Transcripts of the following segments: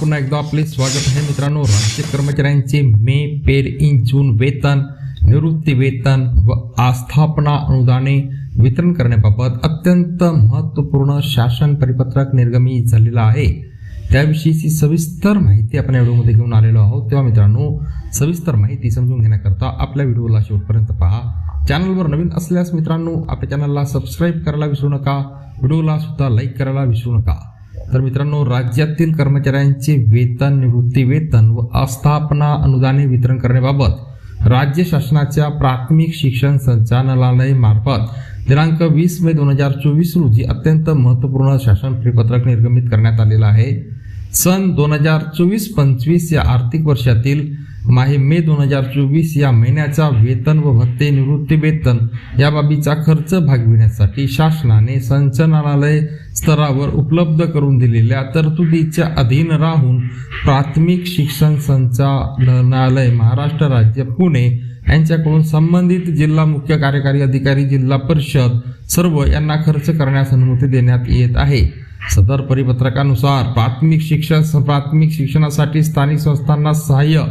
पुन्हा एकदा आपले स्वागत आहे मित्रांनो. राज्य कर्मचाऱ्यांचे मे पेर इन जून वेतन निवृत्ती वेतन व आस्थापना अनुदाने वितरण करण्याबाबत अत्यंत महत्त्वपूर्ण शासन परिपत्रक निर्गमी झालेलं आहे. त्याविषयीची सविस्तर माहिती आपण या व्हिडिओमध्ये घेऊन आलेलो आहोत. तेव्हा मित्रांनो सविस्तर माहिती समजून घेण्याकरता आपल्या व्हिडिओला शेवटपर्यंत पहा. चॅनलवर नवीन असल्यास मित्रांनो आपल्या चॅनलला सबस्क्राईब करायला विसरू नका. व्हिडिओला सुद्धा लाईक करायला विसरू नका. तर मित्रांनो राज्यातील कर्मचाऱ्यांचे वेतन निवृत्ती वेतन व आस्थापना अनुदाने वितरण करण्याबाबत राज्य शासनाच्या प्राथमिक शिक्षण संचालनालय मार्फत दिनांक वीस मे दोन हजार चोवीस रोजी अत्यंत महत्त्वपूर्ण शासन परिपत्रक निर्गमित करण्यात आलेलं आहे. सन दोन हजार चोवीस पंचवीस या आर्थिक वर्षातील माहे मे दोन हजार चोवीस या महिन्याचा वेतन व भत्ते निवृत्ती वेतन या बाबीचा खर्च भागविण्यासाठी शासनाने संचालनालय स्तरावर उपलब्ध करून दिलेल्या तरतुदीच्या अधीन राहून प्राथमिक शिक्षण संचालनालय महाराष्ट्र राज्य पुणे यांच्याकडून संबंधित जिल्हा मुख्य कार्यकारी अधिकारी जिल्हा परिषद सर्व यांना खर्च करण्यास अनुमती देण्यात येत आहे. सदर परिपत्रकानुसार प्राथमिक शिक्षण प्राथमिक शिक्षणासाठी स्थानिक संस्थांना सहाय्य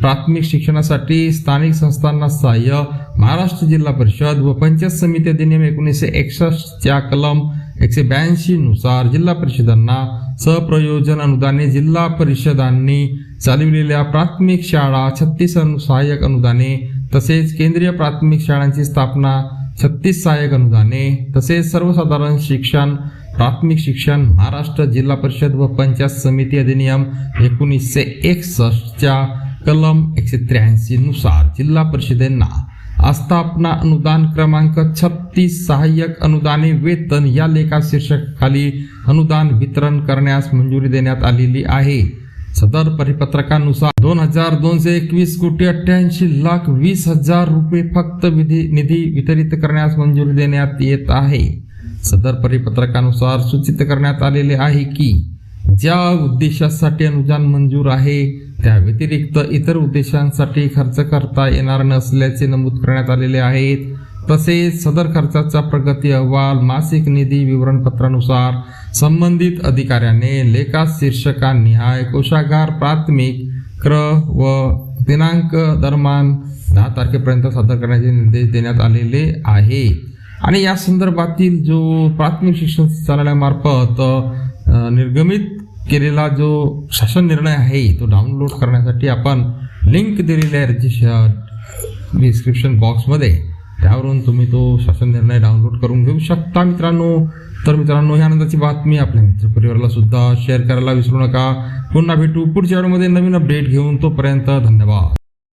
प्राथमिक शिक्षणासाठी स्थानिक संस्थांना सहाय्य महाराष्ट्र जिल्हा परिषद व पंचायत समिती अधिनियम एकोणीसशे एकसष्टच्या कलम एकशे ब्याऐंशी नुसार जिल्हा परिषदांना सहप्रयोजन अनुदाने जिल्हा परिषदांनी चालविलेल्या प्राथमिक शाळा छत्तीस अनु सहाय्यक अनुदाने तसेच केंद्रीय प्राथमिक शाळांची स्थापना छत्तीस सहाय्यक अनुदाने तसेच सर्वसाधारण शिक्षण प्राथमिक शिक्षण महाराष्ट्र जिल्हा परिषद व पंचायत समिती अधिनियम एकोणीसशे एकसष्टच्या कलम एकशे त्र्याऐंशी नुसार जिल्हा परिषदेंना आस्थापना अनुदान क्रमांक छत्तीस सहाय्यक अनुदाने वेतन या लेखा शीर्षकाखाली अनुदान वितरण करण्यास मंजुरी देण्यात आलेली आहे. सदर परिपत्रकानुसार दोन हजार दोनशे एकवीस कोटी अठ्ठ्याऐंशी लाख वीस हजार रुपये फक्त विधी निधी वितरित करण्यास मंजुरी देण्यात येत आहे. सदर परिपत्रकानुसार सूचित करण्यात आलेले आहे की ज्या उद्देशासाठी अनुदान मंजूर आहे त्या व्यतिरिक्त इतर उद्देशांसाठी खर्च करता येणार नसल्याचे नमूद करण्यात आलेले आहेत. तसेच सदर खर्चाचा प्रगती अहवाल मासिक निधी विवरणपत्रानुसार संबंधित अधिकाऱ्याने लेखा शीर्षकांनिहाय कोशागार प्राथमिक क्र व दिनांक दरम्यान दहा तारखेपर्यंत सादर करण्याचे निर्देश देण्यात आलेले आहे आणि या संदर्भातील जो प्राथमिक शिक्षण संचालनालयामार्फत निर्गमित केलेला जो शासन निर्णय आहे तो डाउनलोड करण्यासाठी आपण लिंक दिलेली आहे रजिस्टर डिस्क्रिप्शन बॉक्समध्ये त्यावरून तुम्ही तो शासन निर्णय डाउनलोड करून घेऊ शकता मित्रांनो. तर मित्रांनो यानंतरची बातमी आपल्या मित्रपरिवाराला सुद्धा शेअर करायला विसरू नका. पुन्हा भेटू पुढच्या वेळेमध्ये नवीन अपडेट घेऊन तोपर्यंत धन्यवाद.